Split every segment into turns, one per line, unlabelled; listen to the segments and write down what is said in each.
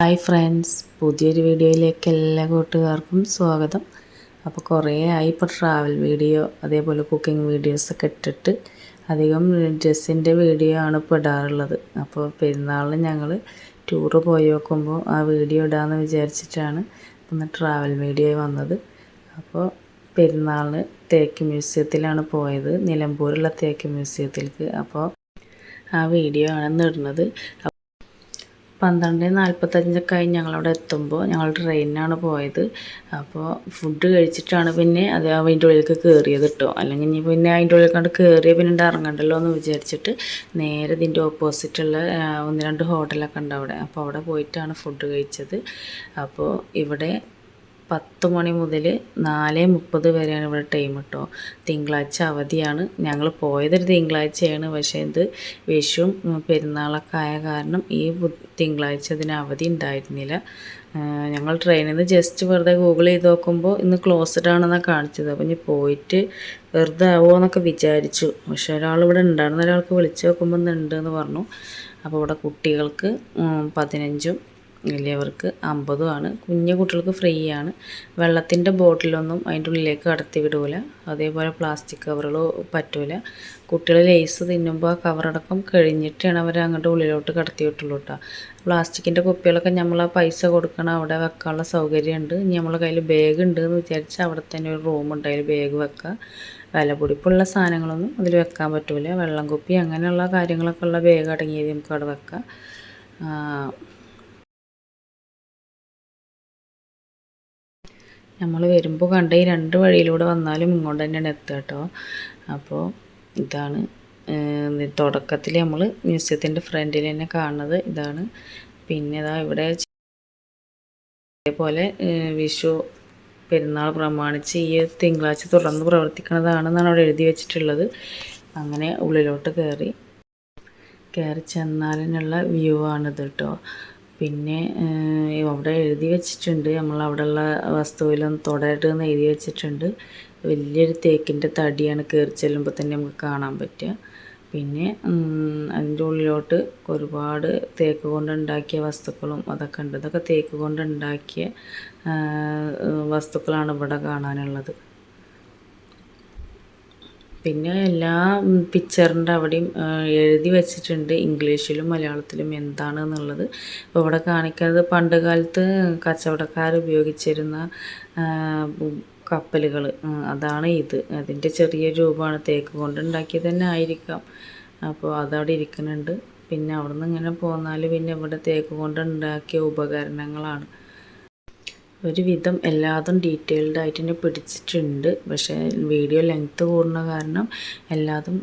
Hi friends പുതിയൊരു വീഡിയോയിലേക്ക് എല്ലാ കൂട്ടുകാർക്കും സ്വാഗതം. അപ്പോൾ കുറേ ആയി ഇപ്പോൾ ട്രാവൽ വീഡിയോ അതേപോലെ കുക്കിംഗ് വീഡിയോസൊക്കെ ഇട്ടിട്ട് അധികം ഡ്രസ്സിന്റെ വീഡിയോ ആണ് ഇപ്പോൾ ഇടാറുള്ളത്. അപ്പോൾ പെരുന്നാളിന് ഞങ്ങൾ ടൂറ് പോയി നോക്കുമ്പോൾ ആ വീഡിയോ ഇടാമെന്ന് വിചാരിച്ചിട്ടാണ് ഒന്ന് ട്രാവൽ വീഡിയോ വന്നത്. അപ്പോൾ പെരുന്നാളിന് തേക്ക് മ്യൂസിയത്തിലാണ് പോയത് നിലമ്പൂരുള്ള തേക്ക് മ്യൂസിയത്തിലേക്ക് അപ്പോൾ ആ വീഡിയോ ആണ് ഇടുന്നത്. പന്ത്രണ്ട് നാൽപ്പത്തഞ്ചൊക്കെ ആയി ഞങ്ങളവിടെ എത്തുമ്പോൾ ഞങ്ങൾ ട്രെയിനിനാണ് പോയത്. അപ്പോൾ ഫുഡ് കഴിച്ചിട്ടാണ് പിന്നെ അത് അതിന്റെ ഉള്ളിലേക്ക് കയറിയത് കേട്ടോ. അല്ലെങ്കിൽ ഇനി പിന്നെ അതിന്റെ ഉള്ളിൽ കണ്ട് കയറിയ പിന്നെ ഇറങ്ങണ്ടല്ലോ എന്ന് വിചാരിച്ചിട്ട് നേരെ ഇതിന്റെ ഓപ്പോസിറ്റുള്ള ഒന്ന് രണ്ട് ഹോട്ടലൊക്കെ ഉണ്ട് അവിടെ. അപ്പോൾ അവിടെ പോയിട്ടാണ് ഫുഡ് കഴിച്ചത്. അപ്പോൾ ഇവിടെ പത്ത് മണി മുതൽ നാല് മുപ്പത് വരെയാണ് ഇവിടെ ടൈം കേട്ടോ തിങ്കളാഴ്ച അവധിയാണ്. ഞങ്ങൾ പോയതൊരു തിങ്കളാഴ്ചയാണ്. പക്ഷേ ഇത് വിഷുവും പെരുന്നാളൊക്കെ ആയ കാരണം ഈ തിങ്കളാഴ്ച ഇതിന് അവധി ഉണ്ടായിരുന്നില്ല. ഞങ്ങൾ ട്രെയിനിൽ നിന്ന് ജസ്റ്റ് വെറുതെ ഗൂഗിൾ ചെയ്ത് നോക്കുമ്പോൾ ഇന്ന് ക്ലോസ്ഡ് ആണെന്നാണ് കാണിച്ചത്. അപ്പോൾ ഇനി പോയിട്ട് വെറുതെ ആവുമോ എന്നൊക്കെ വിചാരിച്ചു. പക്ഷേ ഒരാൾ ഇവിടെ ഉണ്ടായിരുന്ന ഒരാൾക്ക് വിളിച്ചു നോക്കുമ്പോൾ എന്ന് പറഞ്ഞു. അപ്പോൾ ഇവിടെ കുട്ടികൾക്ക് പതിനഞ്ചും വലിയവർക്ക് അമ്പതുമാണ് കുഞ്ഞു കുട്ടികൾക്ക് ഫ്രീ ആണ്. വെള്ളത്തിന്റെ ബോട്ടിലൊന്നും അതിന്റെ ഉള്ളിലേക്ക് കടത്തി വിടൂല. അതേപോലെ പ്ലാസ്റ്റിക് കവറുകളോ പറ്റൂല. കുട്ടികൾ ലേസ് തിന്നുമ്പോൾ ആ കവറടക്കം കഴിഞ്ഞിട്ടാണ് അവർ അങ്ങോട്ട് ഉള്ളിലോട്ട് കടത്തി വിട്ടുള്ളൂ കേട്ടോ പ്ലാസ്റ്റിക്കിന്റെ കുപ്പികളൊക്കെ നമ്മൾ ആ പൈസ കൊടുക്കണം അവിടെ വെക്കാനുള്ള സൗകര്യമുണ്ട് ഇനി നമ്മളെ കയ്യിൽ ബാഗ് ഉണ്ട് എന്ന് വിചാരിച്ചാൽ അവിടെ തന്നെ ഒരു റൂം അതിൽ ബാഗ് വെക്കുക വില പൊടിപ്പുള്ള സാധനങ്ങളൊന്നും അതിൽ വെക്കാൻ പറ്റില്ല വെള്ളം കുപ്പി അങ്ങനെയുള്ള കാര്യങ്ങളൊക്കെ ഉള്ള ബാഗ് അടങ്ങിയത് നമുക്ക് അവിടെ വെക്കാം. നമ്മൾ വരുമ്പോൾ കണ്ട ഈ രണ്ട് വഴിയിലൂടെ വന്നാലും ഇങ്ങോട്ട് തന്നെയാണ് എത്തുക കേട്ടോ. അപ്പോൾ ഇതാണ് തുടക്കത്തിൽ നമ്മൾ മ്യൂസിയത്തിന്റെ ഫ്രണ്ടിൽ തന്നെ കാണുന്നത് ഇതാണ്. പിന്നെ ഇതാ ഇവിടെ അതേപോലെ വിഷു പെരുന്നാൾ പ്രമാണിച്ച് ഈ തിങ്കളാഴ്ച തുറന്ന് പ്രവർത്തിക്കുന്നതാണെന്നാണ് അവിടെ എഴുതി വെച്ചിട്ടുള്ളത്. അങ്ങനെ ഉള്ളിലോട്ട് കയറി കയറി ചെന്നാലിനുള്ള വ്യൂ ആണിത് കേട്ടോ. പിന്നെ അവിടെ എഴുതി വെച്ചിട്ടുണ്ട്. നമ്മൾ അവിടെയുള്ള തുടരുത് എന്ന് എഴുതി വെച്ചിട്ടുണ്ട്. വലിയൊരു തേക്കിന്റെ തടിയാണ് കയറി ചെല്ലുമ്പോൾ തന്നെ നമുക്ക് കാണാൻ പറ്റുക. പിന്നെ അതിന്റെ ഉള്ളിലോട്ട് ഒരുപാട് തേക്ക് കൊണ്ടുണ്ടാക്കിയ വസ്തുക്കളും അതൊക്കെ ഉണ്ട്. ഇതൊക്കെ തേക്ക് കൊണ്ടുണ്ടാക്കിയ വസ്തുക്കളാണ് ഇവിടെ കാണാനുള്ളത്. പിന്നെ എല്ലാ പിക്ചറിന്റെ അവിടെയും എഴുതി വെച്ചിട്ടുണ്ട്. ഇംഗ്ലീഷിലും മലയാളത്തിലും എന്താണ് എന്നുള്ളത് ഇപ്പോൾ ഇവിടെ കാണിക്കുന്നത് പണ്ട് കാലത്ത് കച്ചവടക്കാർ ഉപയോഗിച്ചിരുന്ന കപ്പലുകൾ അതാണ് ഇത്. അതിന്റെ ചെറിയ രൂപമാണ്. തേക്ക് കൊണ്ടുണ്ടാക്കിയത് തന്നെ ആയിരിക്കാം. അപ്പോൾ അതവിടെ ഇരിക്കുന്നുണ്ട്. പിന്നെ അവിടെ നിന്ന് ഇങ്ങനെ പോന്നാൽ പിന്നെ ഇവിടെ തേക്ക് കൊണ്ടുണ്ടാക്കിയ ഉപകരണങ്ങളാണ്. ഒരുവിധം എല്ലാതും ഡീറ്റെയിൽഡ് ആയിട്ട് തന്നെ പിടിച്ചിട്ടുണ്ട്. പക്ഷേ വീഡിയോ ലെങ്ത്ത് കൂടുന്ന കാരണം എല്ലാതും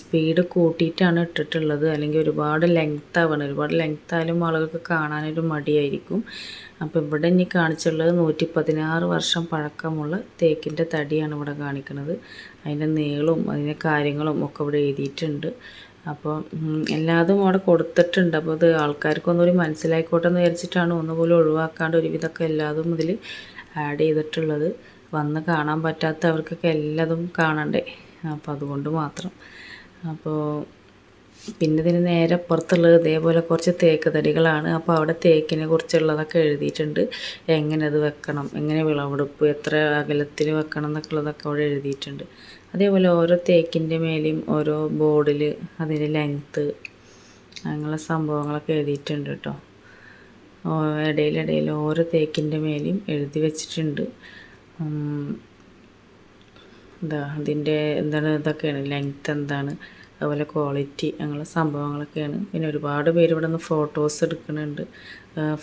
സ്പീഡ് കൂട്ടിയിട്ടാണ് ഇട്ടിട്ടുള്ളത്. അല്ലെങ്കിൽ ഒരുപാട് ലെങ്ത്ത് ആവണം. ഒരുപാട് ലെങ്ത്ത് ആയാലും ആളുകൾക്ക് കാണാനൊരു മടിയായിരിക്കും. അപ്പോൾ ഇവിടെ ഇനി കാണിച്ചുള്ളത് നൂറ്റി പതിനാറ് വർഷം പഴക്കമുള്ള തേക്കിന്റെ തടിയാണ് ഇവിടെ കാണിക്കുന്നത്. അതിന്റെ നീളവും അതിന്റെ കാര്യങ്ങളും ഒക്കെ ഇവിടെ എഴുതിയിട്ടുണ്ട്. അപ്പോൾ എല്ലാതും അവിടെ കൊടുത്തിട്ടുണ്ട്. അപ്പോൾ അത് ആൾക്കാർക്കൊന്നുകൂടി മനസ്സിലായിക്കോട്ടെ എന്ന് വിചാരിച്ചിട്ടാണ് ഒന്നുപോലും ഒഴിവാക്കാണ്ട് ഒരുവിധമൊക്കെ എല്ലാതും ഇതിൽ ആഡ് ചെയ്തിട്ടുള്ളത്. വന്ന് കാണാൻ പറ്റാത്തവർക്കൊക്കെ എല്ലാതും കാണണ്ടേ? അപ്പോൾ അതുകൊണ്ട് മാത്രം. അപ്പോൾ പിന്നെ ഇതിന് നേരെ പുറത്തുള്ളത് ഇതേപോലെ കുറച്ച് തേക്ക് തടികളാണ്. അപ്പോൾ അവിടെ തേക്കിനെ കുറിച്ചുള്ളതൊക്കെ എഴുതിയിട്ടുണ്ട്. എങ്ങനെ അത് വെക്കണം? എങ്ങനെ വിളവെടുപ്പ്? എത്ര അകലത്തിൽ വെക്കണം എന്നൊക്കെ ഉള്ളതൊക്കെ അവിടെ എഴുതിയിട്ടുണ്ട്. അതേപോലെ ഓരോ തേക്കിന്റെ മേലെയും ഓരോ ബോർഡിൽ അതിന്റെ ലെങ്ത്ത് അങ്ങനെയുള്ള സംഭവങ്ങളൊക്കെ എഴുതിയിട്ടുണ്ട് കേട്ടോ. ഇടയിലിടയിൽ ഓരോ തേക്കിന്റെ മേലെയും എഴുതി വെച്ചിട്ടുണ്ട്. എന്താ അതിന്റെ എന്താണ് ഇതൊക്കെയാണ് ലെങ്ത്ത് എന്താണ് അതുപോലെ ക്വാളിറ്റി അങ്ങനെയുള്ള സംഭവങ്ങളൊക്കെയാണ്. പിന്നെ ഒരുപാട് പേര് ഇവിടെ നിന്ന് ഫോട്ടോസ് എടുക്കുന്നുണ്ട്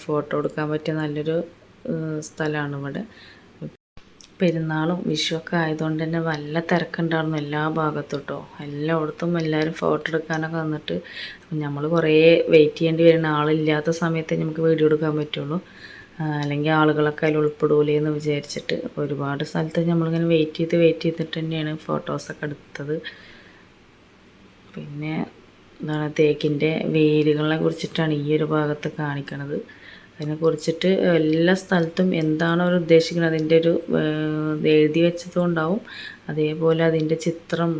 ഫോട്ടോ എടുക്കാൻ പറ്റിയ നല്ലൊരു സ്ഥലമാണ് ഇവിടെ. പെരുന്നാളും വിഷുവൊക്കെ ആയതുകൊണ്ട് തന്നെ വല്ല തിരക്കുണ്ടായിരുന്നു എല്ലാ ഭാഗത്തും കേട്ടോ എല്ലായിടത്തും എല്ലാവരും ഫോട്ടോ എടുക്കാനൊക്കെ വന്നിട്ട് നമ്മൾ കുറേ വെയിറ്റ് ചെയ്യേണ്ടി വരുന്ന ആളില്ലാത്ത സമയത്ത് നമുക്ക് വീഡിയോ എടുക്കാൻ പറ്റുള്ളൂ. അല്ലെങ്കിൽ ആളുകളൊക്കെ അതിൽ ഉൾപ്പെടൂലേ എന്ന് വിചാരിച്ചിട്ട് അപ്പോൾ ഒരുപാട് സ്ഥലത്ത് നമ്മളിങ്ങനെ വെയിറ്റ് ചെയ്ത് വെയിറ്റ് ചെയ്തിട്ട് തന്നെയാണ് ഫോട്ടോസൊക്കെ എടുത്തത്. പിന്നെ എന്താണ് തേക്കിന്റെ വേരുകളെ കുറിച്ചിട്ടാണ് ഈ ഒരു ഭാഗത്ത് കാണിക്കണത്. അതിനെ കുറിച്ചിട്ട് എല്ലാ സ്ഥലത്തും എന്താണോ അവർ ഉദ്ദേശിക്കുന്നത്? അതിന്റെ ഒരു എഴുതി വെച്ചതുകൊണ്ടാവും അതേപോലെ അതിന്റെ ചിത്രം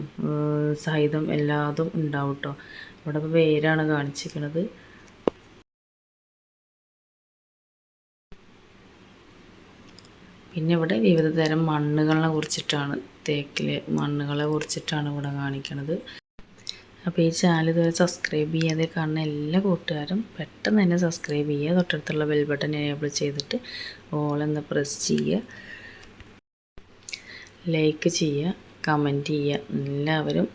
സഹിതം എല്ലാതും ഉണ്ടാവും കേട്ടോ ഇവിടെ പേരാണ് കാണിച്ചിരിക്കുന്നത്. പിന്നെ ഇവിടെ വിവിധ തരം മണ്ണുകളെ കുറിച്ചിട്ടാണ് തേക്കിലെ മണ്ണുകളെ കുറിച്ചിട്ടാണ് ഇവിടെ കാണിക്കുന്നത് അപ്പോൾ ഈ ചാനൽ ഇതുവരെ സബ്സ്ക്രൈബ് ചെയ്യാതെ കാണുന്ന എല്ലാ കൂട്ടുകാരും പെട്ടെന്ന് തന്നെ സബ്സ്ക്രൈബ് ചെയ്യുക. തൊട്ടടുത്തുള്ള ബെൽ ബട്ടൺ എനേബിൾ ചെയ്തിട്ട് ഓൾ എന്ന് പ്രസ് ചെയ്യുക. ലൈക്ക് ചെയ്യുക കമന്റ് ചെയ്യുക. എല്ലാവരും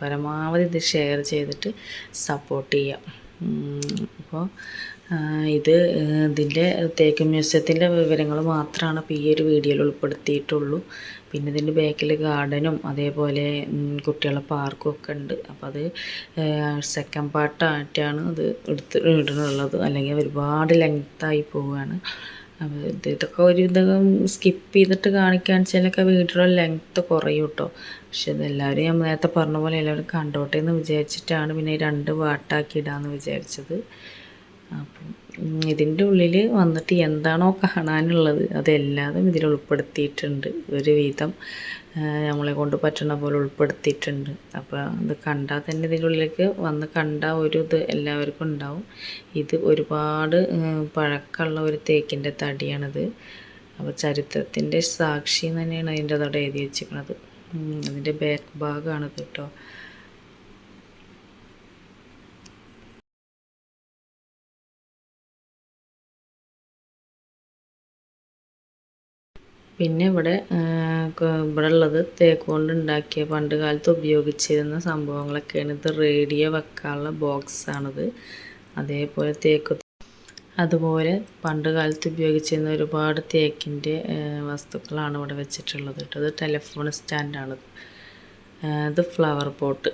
പരമാവധി ഇത് ഷെയർ ചെയ്തിട്ട് സപ്പോർട്ട് ചെയ്യുക. അപ്പോൾ ഇത് ഇതിന്റെ തേക്ക് മ്യൂസിയത്തിന്റെ വിവരങ്ങൾ മാത്രമാണ് ഇപ്പോൾ ഈ ഒരു വീഡിയോയിൽ ഉൾപ്പെടുത്തിയിട്ടുള്ളൂ. പിന്നെ ഇതിന്റെ ബാക്കിൽ ഗാർഡനും അതേപോലെ കുട്ടികളുടെ പാർക്കും ഒക്കെ ഉണ്ട്. അപ്പോൾ അത് സെക്കൻഡ് പാർട്ടായിട്ടാണ് അത് എടുത്ത് ഇടുന്നുള്ളത് അല്ലെങ്കിൽ ഒരുപാട് ലെങ്ത്തായി പോവുകയാണ് അപ്പോൾ ഇത് ഇതൊക്കെ ഒരു ഇതൊക്കെ സ്കിപ്പ് ചെയ്തിട്ട് കാണിക്കാൻ വെച്ചാലൊക്കെ വീഡിയോയുടെ ലെങ്ത്ത് കുറയും കേട്ടോ പക്ഷെ ഇതെല്ലാവരും ഞാൻ നേരത്തെ പറഞ്ഞ പോലെ എല്ലാവരും കണ്ടോട്ടെ എന്ന് വിചാരിച്ചിട്ടാണ് പിന്നെ രണ്ട് പാട്ടാക്കി ഇടാമെന്ന് വിചാരിച്ചത്. അപ്പം ഇതിന്റെ ഉള്ളിൽ വന്നിട്ട് എന്താണോ കാണാനുള്ളത് അതെല്ലാതും ഇതിൽ ഉൾപ്പെടുത്തിയിട്ടുണ്ട്. ഒരു വിധം നമ്മളെ കൊണ്ട് പറ്റുന്ന പോലെ ഉൾപ്പെടുത്തിയിട്ടുണ്ട്. അപ്പോൾ അത് കണ്ടാൽ തന്നെ ഇതിന്റെ ഉള്ളിലേക്ക് വന്ന് കണ്ട ഒരു ഇത് എല്ലാവർക്കും ഉണ്ടാവും. ഇത് ഒരുപാട് പഴക്കമുള്ള ഒരു തേക്കിന്റെ തടിയാണിത്. അപ്പോൾ ചരിത്രത്തിന്റെ സാക്ഷി തന്നെയാണ് അതിന്റെ അതോടെ എഴുതി വെച്ചിരിക്കുന്നത്. അതിന്റെ ബാക്ക് ഭാഗമാണ് കേട്ടോ പിന്നെ ഇവിടെ ഇവിടെ ഉള്ളത് തേക്ക് കൊണ്ട് ഉണ്ടാക്കിയ പണ്ട് കാലത്ത് ഉപയോഗിച്ചിരുന്ന സംഭവങ്ങളൊക്കെയാണ്. ഇത് റേഡിയോ വെക്കാനുള്ള ബോക്സാണിത് അതേപോലെ തേക്ക് അതുപോലെ പണ്ട് കാലത്ത് ഉപയോഗിച്ചിരുന്ന ഒരുപാട് തേക്കിന്റെ വസ്തുക്കളാണ് ഇവിടെ വെച്ചിട്ടുള്ളത് കേട്ടോ. ഇത് ടെലിഫോൺ സ്റ്റാൻഡാണ് ഇത് ഫ്ലവർ പോട്ട്.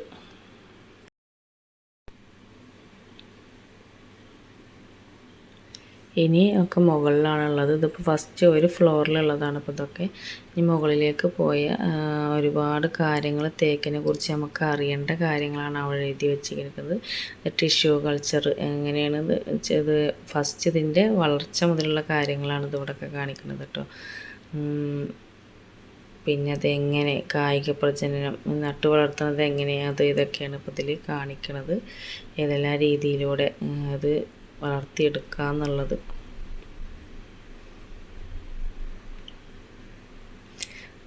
ഇനി ഒക്കെ മുകളിലാണുള്ളത്. ഇതിപ്പോൾ ഫസ്റ്റ് ഒരു ഫ്ലോറിലുള്ളതാണ് ഇപ്പോൾ ഇതൊക്കെ. ഇനി മുകളിലേക്ക് പോയ ഒരുപാട് കാര്യങ്ങൾ തേക്കിനെ കുറിച്ച് നമുക്ക് അറിയേണ്ട കാര്യങ്ങളാണ് അവിടെ എഴുതി വെച്ചിരിക്കുന്നത്. ടിഷ്യൂ കൾച്ചർ എങ്ങനെയാണ് ഇത് ഫസ്റ്റ് ഇതിന്റെ വളർച്ച മുതലുള്ള കാര്യങ്ങളാണ് ഇതിവിടെയൊക്കെ കാണിക്കുന്നത് കേട്ടോ. പിന്നെ അത് എങ്ങനെ കായിക പ്രജനനം നട്ടു വളർത്തുന്നത് എങ്ങനെയാണ് അത് ഇതൊക്കെയാണ് ഇപ്പോൾ ഇതിൽ കാണിക്കുന്നത് ഏതെല്ലാം രീതിയിലൂടെ അത് വളർത്തിയെടുക്കുക എന്നുള്ളത്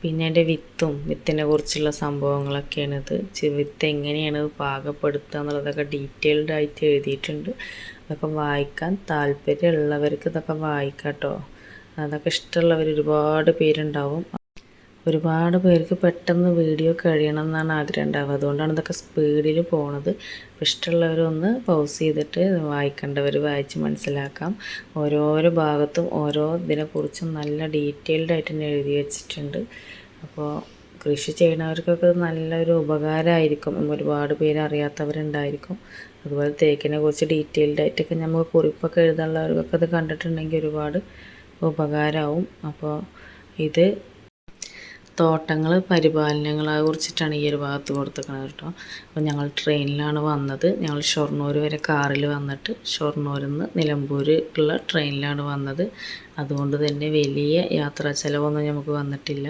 പിന്നെ അതിന്റെ വിത്തും വിത്തിനെ കുറിച്ചുള്ള സംഭവങ്ങളൊക്കെയാണ് ഇത് വിത്ത് എങ്ങനെയാണ് പാകപ്പെടുത്തുക എന്നുള്ളതൊക്കെ ഡീറ്റെയിൽഡ് ആയിട്ട് എഴുതിയിട്ടുണ്ട്. അതൊക്കെ വായിക്കാൻ താല്പര്യമുള്ളവർക്ക് ഇതൊക്കെ വായിക്കാം കേട്ടോ അതൊക്കെ ഇഷ്ടമുള്ളവർ ഒരുപാട് പേരുണ്ടാവും. ഒരുപാട് പേർക്ക് പെട്ടെന്ന് വീഡിയോ കഴിയണം എന്നാണ് ആഗ്രഹം ഉണ്ടാവുക. അതുകൊണ്ടാണ് ഇതൊക്കെ സ്പീഡിൽ പോണത്. ഇഷ്ടമുള്ളവരൊന്ന് പൗസ് ചെയ്തിട്ട് വായിക്കേണ്ടവർ വായിച്ച് മനസ്സിലാക്കാം. ഓരോരോ ഭാഗത്തും ഓരോ ഇതിനെക്കുറിച്ചും നല്ല ഡീറ്റെയിൽഡ് ആയിട്ട് തന്നെ എഴുതി വെച്ചിട്ടുണ്ട്. അപ്പോൾ കൃഷി ചെയ്യുന്നവർക്കൊക്കെ നല്ലൊരു ഉപകാരമായിരിക്കും. ഒരുപാട് പേര് അറിയാത്തവരുണ്ടായിരിക്കും. അതുപോലെ തേക്കിനെ കുറിച്ച് ഡീറ്റെയിൽഡ് ആയിട്ടൊക്കെ നമുക്ക് കുറിപ്പൊക്കെ എഴുതാനുള്ളവർക്കൊക്കെ അത് കണ്ടിട്ടുണ്ടെങ്കിൽ ഒരുപാട് ഉപകാരമാവും. അപ്പോൾ ഇത് തോട്ടങ്ങൾ പരിപാലനങ്ങളെ കുറിച്ചിട്ടാണ് ഈ ഒരു ഭാഗത്ത് കൊടുത്തേക്കുന്നത് കേട്ടോ. അപ്പോൾ ഞങ്ങൾ ട്രെയിനിലാണ് വന്നത്. ഞങ്ങൾ ഷൊർണൂർ വരെ കാറിൽ വന്നിട്ട് ഷൊർണൂരിൽ നിന്ന് നിലമ്പൂരിലുള്ള ട്രെയിനിലാണ് വന്നത്. അതുകൊണ്ട് തന്നെ വലിയ യാത്രാ ചിലവൊന്നും നമുക്ക് വന്നിട്ടില്ല.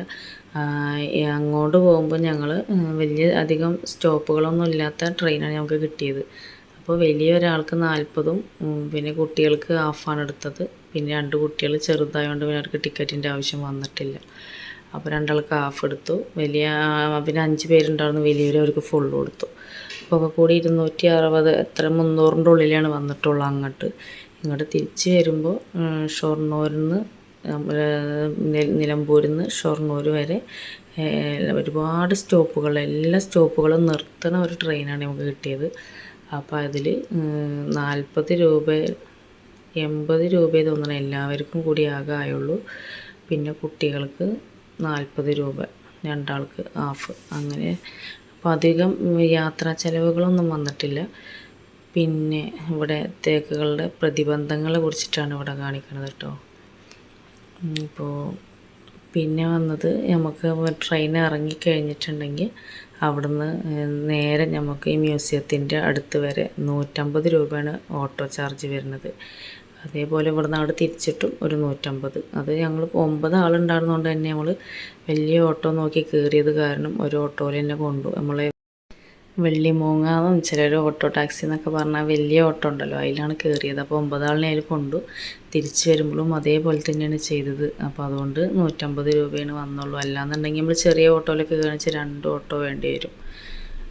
അങ്ങോട്ട് പോകുമ്പോൾ ഞങ്ങൾ വലിയ അധികം സ്റ്റോപ്പുകളൊന്നും ഇല്ലാത്ത ട്രെയിനാണ് ഞങ്ങൾക്ക് കിട്ടിയത്. അപ്പോൾ വലിയ ഒരാൾക്ക് നാൽപ്പതും പിന്നെ കുട്ടികൾക്ക് ഹാഫാണ് എടുത്തത്. പിന്നെ രണ്ട് കുട്ടികൾ ചെറുതായതുകൊണ്ട് പിന്നെ അവർക്ക് ടിക്കറ്റിന്റെ ആവശ്യം വന്നിട്ടില്ല. അപ്പോൾ രണ്ടാൾക്ക് ഹാഫ് എടുത്തു. വലിയ പിന്നെ അഞ്ച് പേരുണ്ടായിരുന്നു. വലിയവർ അവർക്ക് ഫുൾ കൊടുത്തു. അപ്പോൾ കൂടി ഇരുന്നൂറ്റി അറുപത് എത്ര മുന്നൂറിന്റെ ഉള്ളിലാണ് വന്നിട്ടുള്ളൂ അങ്ങോട്ട്. ഇങ്ങോട്ട് തിരിച്ച് വരുമ്പോൾ ഷൊർണൂരിൽ നിന്ന് നിലമ്പൂരിൽ നിന്ന് ഷൊർണൂർ വരെ ഒരുപാട് സ്റ്റോപ്പുകൾ എല്ലാ സ്റ്റോപ്പുകളും നിർത്തുന്ന ഒരു ട്രെയിനാണ് നമുക്ക് കിട്ടിയത്. അപ്പോൾ അതിൽ നാൽപ്പത് രൂപ എൺപത് രൂപ തോന്നണം എല്ലാവർക്കും കൂടി ആകെ ആയുള്ളൂ. പിന്നെ കുട്ടികൾക്ക് നാൽപ്പത് രൂപ രണ്ടാൾക്ക് ഹാഫ്. അങ്ങനെ അപ്പോൾ അധികം യാത്രാ ചിലവുകളൊന്നും വന്നിട്ടില്ല. പിന്നെ ഇവിടെ തേക്കുകളുടെ പ്രതിബന്ധങ്ങളെ കുറിച്ചിട്ടാണ് ഇവിടെ കാണിക്കുന്നത് കേട്ടോ. ഇപ്പോൾ പിന്നെ വന്നത് നമുക്ക് ട്രെയിൻ ഇറങ്ങിക്കഴിഞ്ഞിട്ടുണ്ടെങ്കിൽ അവിടുന്ന് നേരെ നമുക്ക് ഈ മ്യൂസിയത്തിന്റെ അടുത്ത് വരെ നൂറ്റമ്പത് രൂപയാണ് ഓട്ടോ ചാർജ് വരുന്നത്. അതേപോലെ ഇവിടുന്ന് അവിടെ തിരിച്ചിട്ടും ഒരു നൂറ്റമ്പത്. അത് ഞങ്ങൾ ഒമ്പത് ആളുണ്ടായിരുന്നതുകൊണ്ട് തന്നെ നമ്മൾ വലിയ ഓട്ടോ നോക്കി കയറിയത് കാരണം ഒരു ഓട്ടോയിൽ തന്നെ കൊണ്ടു. നമ്മളെ വെള്ളിമൂങ്ങാന്നും ചിലർ ഓട്ടോ ടാക്സി എന്നൊക്കെ പറഞ്ഞാൽ വലിയ ഓട്ടോ ഉണ്ടല്ലോ അതിലാണ് കയറിയത് അപ്പോൾ ഒമ്പതാളിനെ അതിൽ കൊണ്ടു. തിരിച്ചു വരുമ്പോഴും അതേപോലെ തന്നെയാണ് ചെയ്തത്. അപ്പോൾ അതുകൊണ്ട് നൂറ്റമ്പത് രൂപയാണ് വന്നുള്ളൂ. അല്ലാന്നുണ്ടെങ്കിൽ നമ്മൾ ചെറിയ ഓട്ടോയിലൊക്കെ കാണിച്ച് രണ്ട് ഓട്ടോ വേണ്ടി വരും.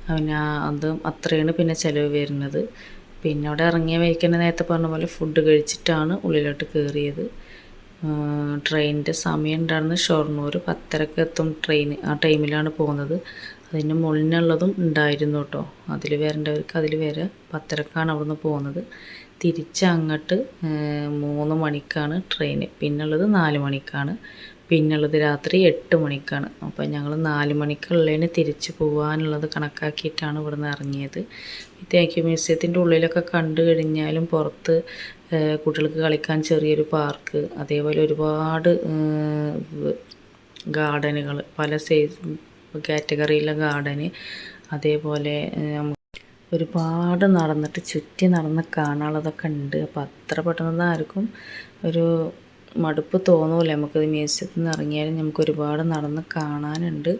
പിന്നെ അത് അത്രയാണ് പിന്നെ ചിലവ് വരുന്നത്. പിന്നെ അവിടെ ഇറങ്ങിയ വഴിക്ക് നേരത്തെ പറഞ്ഞ പോലെ ഫുഡ് കഴിച്ചിട്ടാണ് ഉള്ളിലോട്ട് കയറിയത് ട്രെയിനിന്റെ സമയം ഉണ്ടായിരുന്നു ഷൊർണൂർ പത്തരക്ക് എത്തും ട്രെയിൻ ആ ടൈമിലാണ് പോകുന്നത്. അതിന് മുന്നിലുള്ളതും ഉണ്ടായിരുന്നു കേട്ടോ. അതിൽ വരേണ്ടവർക്ക് അതിൽ വരെ പത്തരക്കാണ് അവിടുന്ന് പോകുന്നത്. തിരിച്ച് അങ്ങോട്ട് മൂന്ന് മണിക്കാണ് ട്രെയിൻ പിന്നുള്ളത് നാല് മണിക്കാണ്. പിന്നുള്ളത് രാത്രി എട്ട് മണിക്കാണ്. അപ്പോൾ ഞങ്ങൾ നാല് മണിക്കുള്ളതിന് തിരിച്ചു പോകാനുള്ളത് കണക്കാക്കിയിട്ടാണ് ഇവിടുന്ന് ഇറങ്ങിയത്. ഈ തേക്ക് മ്യൂസിയത്തിന്റെ ഉള്ളിലൊക്കെ കണ്ടു കഴിഞ്ഞാലും പുറത്ത് കുട്ടികൾക്ക് കളിക്കാൻ ചെറിയൊരു പാർക്ക് അതേപോലെ ഒരുപാട് ഗാർഡനുകൾ പല സൈസ് കാറ്റഗറിയിലെ ഗാർഡന് അതേപോലെ ഒരുപാട് നടന്നിട്ട് ചുറ്റി നടന്ന് കാണാനുള്ളതൊക്കെ ഉണ്ട്. അപ്പോൾ അത്ര പെട്ടെന്ന് ആർക്കും ഒരു മടുപ്പ് തോന്നൂല. നമുക്കത് മ്യൂസിയത്തിൽ നിന്ന് ഇറങ്ങിയാലും നമുക്ക് ഒരുപാട് നടന്ന് കാണാനുണ്ട്.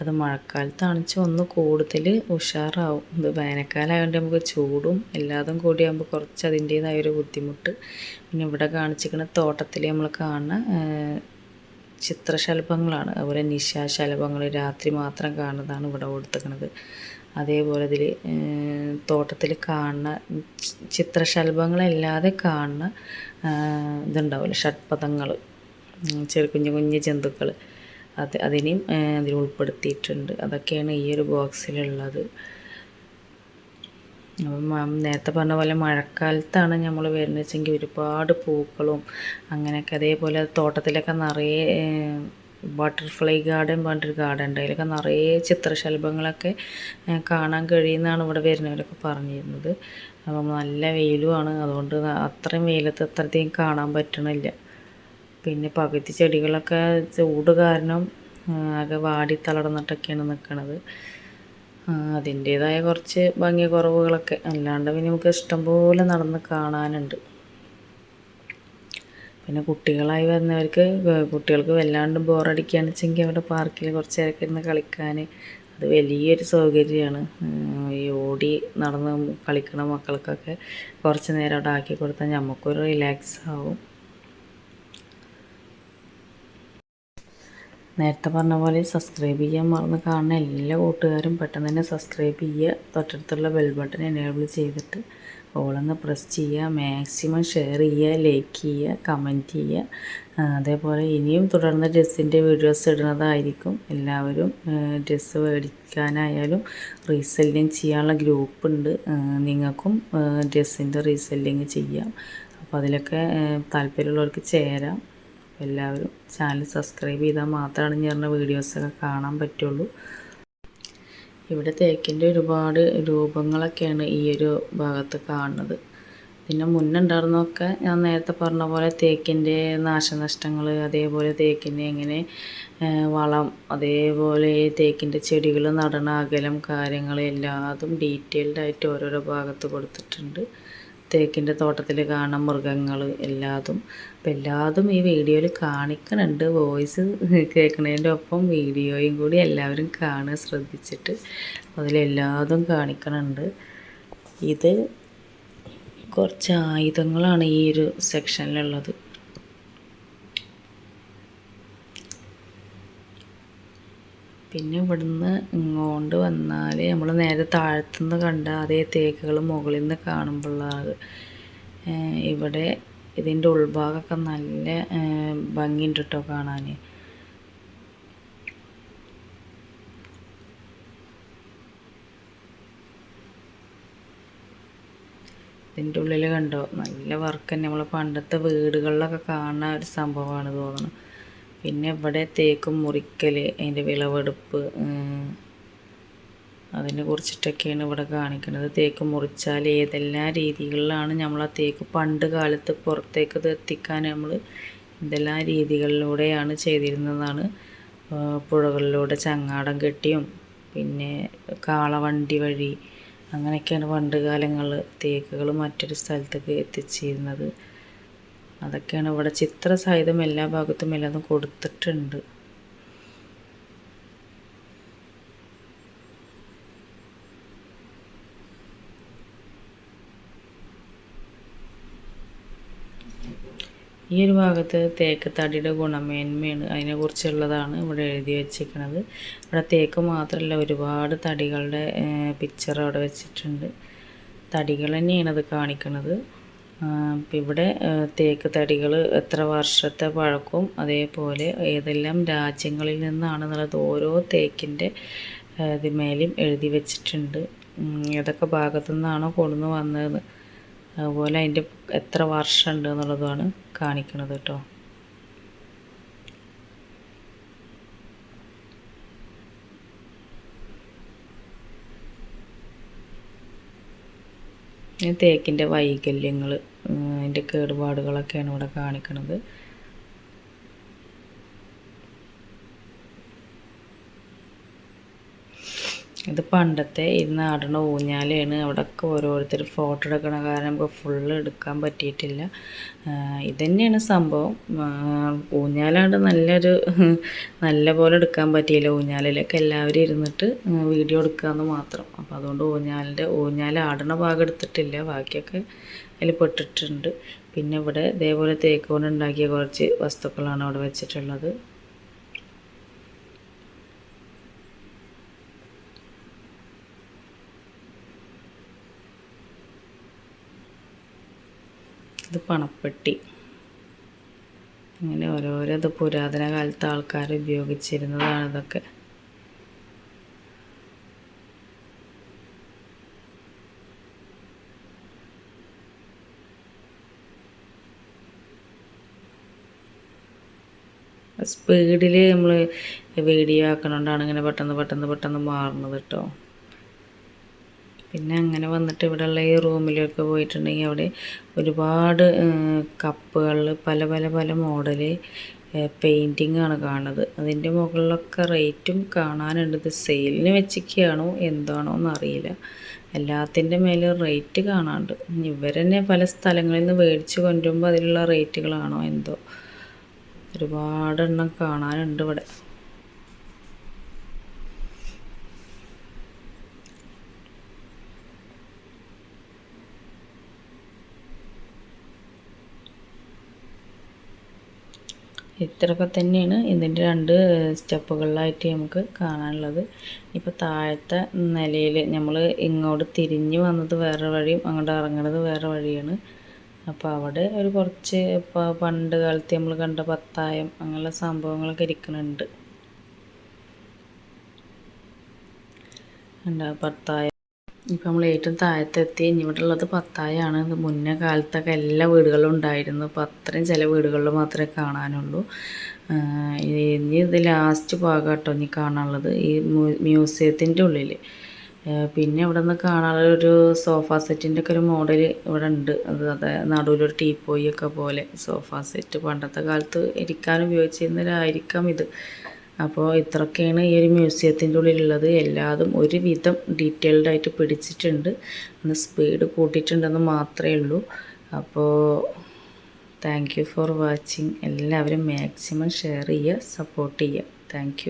അത് മഴക്കാലത്താണെച്ചാൽ ഒന്ന് കൂടുതൽ ഉഷാറാവും. ഇത് വേനൽക്കാലമായതുകൊണ്ട് നമുക്ക് ചൂടും എല്ലാതും കൂടിയാകുമ്പോൾ കുറച്ച് അതിന്റേതായ ഒരു ബുദ്ധിമുട്ട്. പിന്നെ ഇവിടെ കാണിച്ചിരിക്കുന്ന തോട്ടത്തിൽ നമ്മൾ കാണുന്ന ചിത്രശലഭങ്ങളാണ്. അതുപോലെ നിശാശലഭങ്ങൾ രാത്രി മാത്രം കാണുന്നതാണ് ഇവിടെ കൊടുത്തിരിക്കുന്നത് അതേപോലെ ഇതിൽ തോട്ടത്തിൽ കാണുന്ന ചിത്രശലഭങ്ങളല്ലാതെ കാണുന്ന ഇതുണ്ടാവില്ല. ഷഡ്പഥങ്ങൾ ചെറു കുഞ്ഞു കുഞ്ഞു ജന്തുക്കൾ അത് അതിനെയും അതിൽ ഉൾപ്പെടുത്തിയിട്ടുണ്ട്. അതൊക്കെയാണ് ഈ ഒരു ബോക്സിലുള്ളത്. അപ്പം നേരത്തെ പറഞ്ഞ പോലെ മഴക്കാലത്താണ് നമ്മൾ വരുന്നത് വെച്ചെങ്കിൽ ഒരുപാട് പൂക്കളും അങ്ങനെയൊക്കെ അതേപോലെ തോട്ടത്തിലൊക്കെ നിറയെ ബട്ടർഫ്ലൈ ഗാർഡൻ പറഞ്ഞിട്ടൊരു ഗാർഡൻ ഉണ്ട്. അതിലൊക്കെ നിറയെ ചിത്രശലഭങ്ങളൊക്കെ കാണാൻ കഴിയുന്നതാണ് ഇവിടെ വരുന്നവരൊക്കെ പറഞ്ഞിരുന്നത്. അപ്പം നല്ല വെയിലുമാണ്. അതുകൊണ്ട് അത്രയും വെയിലത്ത് അത്രയധികം കാണാൻ പറ്റണില്ല. പിന്നെ പകുതി ചെടികളൊക്കെ ചൂട് കാരണം ആകെ വാടി തളർന്നിട്ടൊക്കെയാണ് നിൽക്കുന്നത് അതിന്റേതായ കുറച്ച് ഭംഗി കുറവുകളൊക്കെ അല്ലാണ്ട് പിന്നെ നമുക്ക് ഇഷ്ടംപോലെ നടന്ന് കാണാനുണ്ട്. പിന്നെ കുട്ടികളായി വരുന്നവർക്ക് കുട്ടികൾക്ക് വല്ലാണ്ട് ബോറടിക്കുകയാണെന്ന് വെച്ചെങ്കിൽ അവിടെ പാർക്കിൽ കുറച്ച് നേരമൊക്കെ ഇരുന്ന് കളിക്കാൻ അത് വലിയൊരു സൗകര്യമാണ്. ഈ ഓടി നടന്ന് കളിക്കുന്ന മക്കൾക്കൊക്കെ കുറച്ച് നേരം അവിടെ ആക്കി കൊടുത്താൽ നമുക്കൊരു റിലാക്സ് ആവും. നേരത്തെ പറഞ്ഞ പോലെ സബ്സ്ക്രൈബ് ചെയ്യാൻ മറന്ന് കാണുന്ന എല്ലാ കൂട്ടുകാരും പെട്ടെന്ന് തന്നെ സബ്സ്ക്രൈബ് ചെയ്യുക. തൊട്ടടുത്തുള്ള ബെൽ ബട്ടൺ എനേബിൾ ചെയ്തിട്ട് ഓളൊന്ന് പ്രസ് ചെയ്യുക മാക്സിമം ഷെയർ ചെയ്യുക ലൈക്ക് ചെയ്യുക കമന്റ് ചെയ്യുക. അതേപോലെ ഇനിയും തുടർന്ന് ഡ്രസ്സിന്റെ വീഡിയോസ് ഇടുന്നതായിരിക്കും. എല്ലാവരും ഡ്രസ്സ് മേടിക്കാനായാലും റീസെല്ലിങ് ചെയ്യാനുള്ള ഗ്രൂപ്പ് ഉണ്ട്. നിങ്ങൾക്കും ഡ്രസ്സിന്റെ റീസെല്ലിങ് ചെയ്യാം. അപ്പോൾ അതിലൊക്കെ താല്പര്യമുള്ളവർക്ക് ചേരാം. എല്ലാവരും ചാനൽ സബ്സ്ക്രൈബ് ചെയ്താൽ മാത്രമാണ് ഞാൻ വീഡിയോസൊക്കെ കാണാൻ പറ്റുള്ളൂ. ഇവിടെ തേക്കിന്റെ ഒരുപാട് രൂപങ്ങളൊക്കെയാണ് ഈ ഒരു ഭാഗത്ത് കാണുന്നത്. പിന്നെ മുന്നുണ്ടായിരുന്നൊക്കെ ഞാൻ നേരത്തെ പറഞ്ഞ പോലെ തേക്കിന്റെ നാശനഷ്ടങ്ങൾ അതേപോലെ തേക്കിന്റെ എങ്ങനെ വളം അതേപോലെ തേക്കിന്റെ ചെടികൾ നടണ അകലം കാര്യങ്ങൾ എല്ലാതും ഡീറ്റെയിൽഡായിട്ട് ഓരോരോ ഭാഗത്ത് കൊടുത്തിട്ടുണ്ട്. തേക്കിന്റെ തോട്ടത്തിൽ കാണാൻ മൃഗങ്ങൾ എല്ലാതും. അപ്പം എല്ലാതും ഈ വീഡിയോയിൽ കാണിക്കുന്നുണ്ട്. വോയിസ് കേൾക്കുന്നതിന്റെ ഒപ്പം വീഡിയോയും കൂടി എല്ലാവരും കാണുക ശ്രദ്ധിച്ചിട്ട് അതിലെല്ലാതും കാണിക്കുന്നുണ്ട്. ഇത് കുറച്ച് ആയുധങ്ങളാണ് ഈ ഒരു സെക്ഷനിലുള്ളത്. പിന്നെ ഇവിടുന്ന് ഇങ്ങോട്ട് വന്നാൽ നമ്മൾ നേരെ താഴത്തുനിന്ന് കണ്ട അതേ തേക്കുകൾ മുകളിൽ നിന്ന് കാണുമ്പോഴാണ് ഇവിടെ ഇതിന്റെ ഉൾഭാഗമൊക്കെ നല്ല ഭംഗിയുണ്ട് കേട്ടോ കാണാൻ ഇതിന്റെ ഉള്ളിൽ കണ്ടോ? നല്ല വർക്ക് തന്നെ നമ്മൾ പണ്ടത്തെ വീടുകളിലൊക്കെ കാണുന്ന ഒരു സംഭവമാണ് തോന്നുന്നു പിന്നെ ഇവിടെ തേക്കും മുറിക്കൽ അതിന്റെ വിളവെടുപ്പ് അതിനെ കുറിച്ചിട്ടൊക്കെയാണ് ഇവിടെ കാണിക്കുന്നത്. തേക്ക് മുറിച്ചാൽ ഏതെല്ലാം രീതികളിലാണ് നമ്മൾ ആ തേക്ക് പണ്ട് കാലത്ത് പുറത്തേക്ക് എത്തിക്കാൻ നമ്മൾ എന്തെല്ലാം രീതികളിലൂടെയാണ് ചെയ്തിരുന്നതാണ്. പുഴകളിലൂടെ ചങ്ങാടം കെട്ടിയും പിന്നെ കാളവണ്ടി വഴി അങ്ങനെയൊക്കെയാണ് പണ്ട് കാലങ്ങളിൽ തേക്കുകൾ മറ്റൊരു സ്ഥലത്തേക്ക് എത്തിച്ചിരുന്നത്. അതൊക്കെയാണ് ഇവിടെ ചിത്രസഹിതം എല്ലാ ഭാഗത്തും എല്ലാതും കൊടുത്തിട്ടുണ്ട്. ഈ ഒരു ഭാഗത്ത് തേക്ക് തടിയുടെ ഗുണമേന്മയാണ് അതിനെക്കുറിച്ചുള്ളതാണ് ഇവിടെ എഴുതി വച്ചിരിക്കുന്നത്. ഇവിടെ തേക്ക് മാത്രമല്ല ഒരുപാട് തടികളുടെ പിക്ചർ അവിടെ വെച്ചിട്ടുണ്ട്. തടികൾ തന്നെയാണ് അത് കാണിക്കുന്നത്. അപ്പം ഇവിടെ തേക്ക് തടികൾ എത്ര വർഷത്തെ പഴക്കവും അതേപോലെ ഏതെല്ലാം രാജ്യങ്ങളിൽ നിന്നാണെന്നുള്ളത് ഓരോ തേക്കിന്റെ ഇതിമേലും എഴുതി വെച്ചിട്ടുണ്ട്. ഏതൊക്കെ ഭാഗത്തു നിന്നാണോ കൊണ്ടുവന്ന് വന്നത് അതുപോലെ അതിന്റെ എത്ര വർഷം ഉണ്ട് എന്നുള്ളതാണ് കാണിക്കുന്നത് കേട്ടോ. തേക്കിന്റെ വൈകല്യങ്ങൾ അതിന്റെ കേടുപാടുകളൊക്കെയാണ് ഇവിടെ കാണിക്കുന്നത് ഇത് പണ്ടത്തെ ഇരുന്ന് ആടണ ഊഞ്ഞാലാണ്. അവിടെയൊക്കെ ഓരോരുത്തർ ഫോട്ടോ എടുക്കണ കാരണം നമുക്ക് ഫുള്ള് എടുക്കാൻ പറ്റിയിട്ടില്ല. ഇതന്നെയാണ് സംഭവം. ഊഞ്ഞാലാണ്ട് നല്ലൊരു നല്ല പോലെ എടുക്കാൻ പറ്റിയില്ല. ഊഞ്ഞാലിലൊക്കെ എല്ലാവരും ഇരുന്നിട്ട് വീഡിയോ എടുക്കാമെന്ന് മാത്രം. അപ്പോൾ അതുകൊണ്ട് ഊഞ്ഞാലിന്റെ ഊഞ്ഞാൽ ആടണ ഭാഗം എടുത്തിട്ടില്ല. ബാക്കിയൊക്കെ അതിൽ പെട്ടിട്ടുണ്ട്. പിന്നെ ഇവിടെ ഇതേപോലെ തേക്ക് കൊണ്ട് ഉണ്ടാക്കിയ കുറച്ച് വസ്തുക്കളാണ് അവിടെ വെച്ചിട്ടുള്ളത്. ഇത് പണപ്പെട്ടി. അങ്ങനെ ഓരോരോ ഇത് പുരാതന കാലത്ത് ആൾക്കാർ ഉപയോഗിച്ചിരുന്നതാണ് ഇതൊക്കെ. സ്പീഡിൽ നമ്മൾ വീഡിയോ ആക്കണോണ്ടാണ് ഇങ്ങനെ പെട്ടെന്ന് പെട്ടെന്ന് പെട്ടെന്ന് മാറുന്നത് കേട്ടോ പിന്നെ അങ്ങനെ വന്നിട്ട് ഇവിടെയുള്ള ഈ റൂമിലൊക്കെ പോയിട്ടുണ്ടെങ്കിൽ അവിടെ ഒരുപാട് കപ്പുകളിൽ പല പല പല മോഡൽ പെയിന്റിങ് ആണ് കാണുന്നത്. അതിന്റെ മുകളിലൊക്കെ റേറ്റും കാണാനുണ്ട്. ഇത് സെയിലിന് വെച്ചിരിക്കുകയാണോ എന്താണോ എന്നറിയില്ല. എല്ലാത്തിന്റെ മേലെ റേറ്റ് കാണാണ്ട്. ഇവരെന്നെ പല സ്ഥലങ്ങളിൽ നിന്ന് മേടിച്ച് കൊണ്ടുവരുമ്പോൾ അതിലുള്ള റേറ്റുകളാണോ എന്തോ. ഒരുപാടെണ്ണം കാണാനുണ്ട് ഇവിടെ. ഇത്രയൊക്കെ തന്നെയാണ് ഇതിന്റെ രണ്ട് സ്റ്റെപ്പുകളിലായിട്ട് നമുക്ക് കാണാനുള്ളത്. ഇപ്പോൾ താഴത്തെ നിലയിൽ നമ്മൾ ഇങ്ങോട്ട് തിരിഞ്ഞ് വന്നത് വേറെ വഴിയും അങ്ങോട്ട് ഇറങ്ങണത് വേറെ വഴിയാണ്. അപ്പോൾ അവിടെ ഒരു കുറച്ച് ഇപ്പോൾ പണ്ട് കാലത്ത് നമ്മൾ കണ്ട പത്തായം അങ്ങനെയുള്ള സംഭവങ്ങളൊക്കെ ഇരിക്കുന്നുണ്ട് പത്തായം. ഇപ്പം നമ്മൾ ഏറ്റവും താഴത്തെത്തി ഇനി ഇവിടെ ഉള്ളത് പത്തായാണ്. ഇത് മുന്നേ കാലത്തൊക്കെ എല്ലാ വീടുകളിലും ഉണ്ടായിരുന്നു. അപ്പോൾ അത്രയും ചില വീടുകളിൽ മാത്രമേ കാണാനുള്ളൂ. ഇനി ഇത് ലാസ്റ്റ് ഭാഗം കേട്ടോ ഇനി കാണാനുള്ളത്. ഈ മ്യൂസിയത്തിന്റെ ഉള്ളിൽ പിന്നെ ഇവിടെ നിന്ന് കാണാനുള്ള ഒരു സോഫ സെറ്റിന്റെ ഒക്കെ ഒരു മോഡൽ ഇവിടെ ഉണ്ട്. അത് അതായത് നടുവിലൊരു ടീപ്പോയി ഒക്കെ പോലെ സോഫ സെറ്റ് പണ്ടത്തെ കാലത്ത് ഇരിക്കാൻ ഉപയോഗിച്ചിരുന്നതായിരിക്കാം ഇത്. അപ്പോൾ ഇത്രയൊക്കെയാണ് ഈ ഒരു മ്യൂസിയത്തിന്റെ ഉള്ളിലുള്ളത്. എല്ലാതും ഒരുവിധം ഡീറ്റെയിൽഡ് ആയിട്ട് പിടിച്ചിട്ടുണ്ട്. ഒന്ന് സ്പീഡ് കൂട്ടിയിട്ടുണ്ടെന്ന് മാത്രമേ ഉള്ളൂ. അപ്പോൾ താങ്ക് യു ഫോർ വാച്ചിങ്. എല്ലാവരും മാക്സിമം ഷെയർ ചെയ്യുക സപ്പോർട്ട് ചെയ്യുക. താങ്ക്